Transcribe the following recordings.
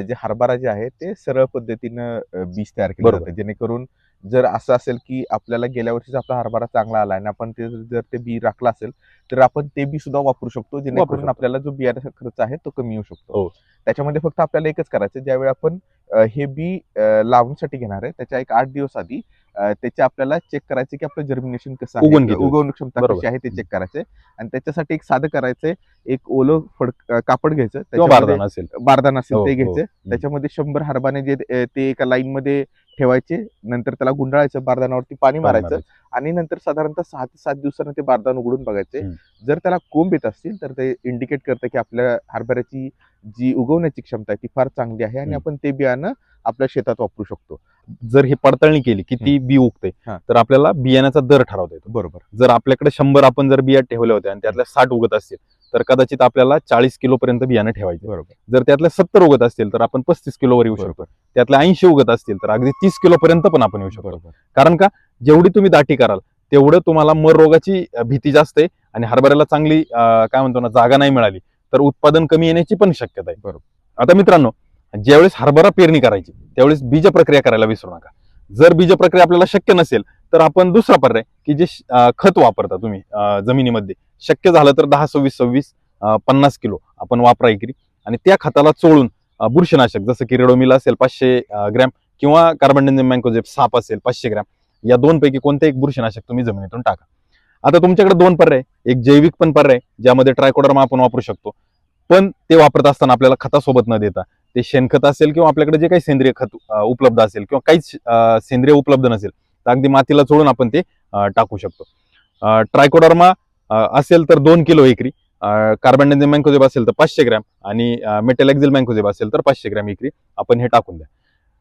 जे हरभरा जे आहे ते सरळ पद्धतीनं बीज तयार केलं बरोबर. जातं जेणेकरून जर असं असेल की आपल्याला गेल्या वर्षीचा आपला हरभरा चांगला आला आणि आपण ते जर ते बी राखलं असेल तर आपण ते बी सुद्धा वापरू शकतो जेणेकरून शकतो. आपल्याला जो बियाण्याचा खर्च आहे तो कमी येऊ शकतो हो. त्याच्यामध्ये फक्त आपल्याला एकच करायचं ज्यावेळी आपण अ, हे बी अ, लावण्यासाठी घेणार आहे त्याच्या एक आठ दिवस आधी त्याचे आपल्याला चेक करायचे की आपलं जर्मिनेशन कसं आहे उगवण क्षमता. कशी आहे ते चेक करायचे आणि त्याच्यासाठी एक साधं करायचंय एक ओलं फड कापड घ्यायचं. बारदाना असेल. बारदाना असेल हो, ते हो. घ्यायचं. त्याच्यामध्ये शंभर हरबाने जे ते एका लाईन मध्ये ठेवायचे नंतर त्याला गुंडाळायचं बारदानावरती पाणी मारायचं आणि नंतर साधारणतः सहा ते सात दिवसानं ते बारदान उघडून बघायचे. जर त्याला कोंब येत असतील तर ते इंडिकेट करतं की आपल्या हरभऱ्याची जी उगवण्याची क्षमता आहे ती फार चांगली आहे आणि. आपण ते बियाणं आपल्या शेतात वापरू शकतो. जर ही पडताळणी केली किती बी उगते हा. तर आपल्याला बियाण्याचा दर ठरवता येतो बरोबर. जर आपल्याकडे शंभर आपण जर बिया ठेवल्या होत्या आणि त्यातल्या साठ उगत असतील तर कदाचित आपल्याला चाळीस किलो पर्यंत बियाणं ठेवायचं. बरोबर. जर त्यातल्या सत्तर उगत असतील तर आपण पस्तीस किलोवर येऊ शकतो. बरोबर. त्यातल्या ऐंशी उगत असतील तर अगदी तीस किलो पर्यंत पण आपण येऊ शकतो. बरोबर. कारण का? जेवढी तुम्ही दाटी कराल तेवढं तुम्हाला मर रोगाची अ, भीती जास्त आहे आणि हरभऱ्याला चांगली अ, काय म्हणतो ना जागा नाही मिळाली तर उत्पादन कमी येण्याची पण शक्यता आहे. बरोबर. आता मित्रांनो ज्यावेळेस हरभरा पेरणी करायची त्यावेळेस बीज प्रक्रिया करायला विसरू नका. जर बीज प्रक्रिया आपल्याला शक्य नसेल तर आपण दुसरा पर्याय की जे खत वापरता तुम्ही जमिनीमध्ये. शक्य झालं तर दहा सव्वीस सव्वीस पन्नास किलो आपण वापरा एकरी. आणि त्या खताला चोळून बुरशीनाशक जसं की रेडोमिल असेल पाचशे ग्रॅम किंवा कार्बन मँकोजेप साप असेल पाचशे ग्रॅम या दोन पैकी कोणते एक बुरशीनाशक तुम्ही जमिनीतून टाका. आता तुमच्याकडे दोन पर्याय एक जैविक पण पर्याय ज्यामध्ये ट्रायकोडर्मा आपण वापरू शकतो. पण ते वापरत असताना आपल्याला खतासोबत न देता. ते शेणखत असेल किंवा आपल्याकडे जे काही सेंद्रिय खत उपलब्ध असेल किंवा काहीच सेंद्रिय उपलब्ध नसेल तर अगदी मातीला चोळून आपण ते टाकू शकतो. ट्रायकोडर्मा असेल तर दोन किलो एकरी कार्बन मँकोजेब असेल तर पाचशे ग्रॅम आणि मेटल एक्झिल मँकोजेब असेल तर पाचशे ग्रॅम एकरी आपण हे टाकून द्या.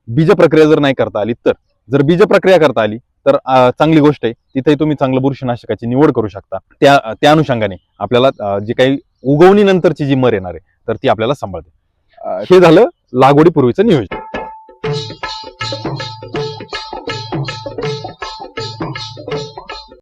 बीज प्रक्रिया जर नाही करता आली तर जर बीज प्रक्रिया करता आली तर चांगली गोष्ट आहे तिथेही तुम्ही चांगलं बुरशीनाशकाची निवड करू शकता. त्या त्या अनुषंगाने आपल्याला जे काही उगवणीनंतरची जी मर येणार आहे तर ती आपल्याला सांभाळते. हे झालं लागवडीपूर्वीचं नियोजन.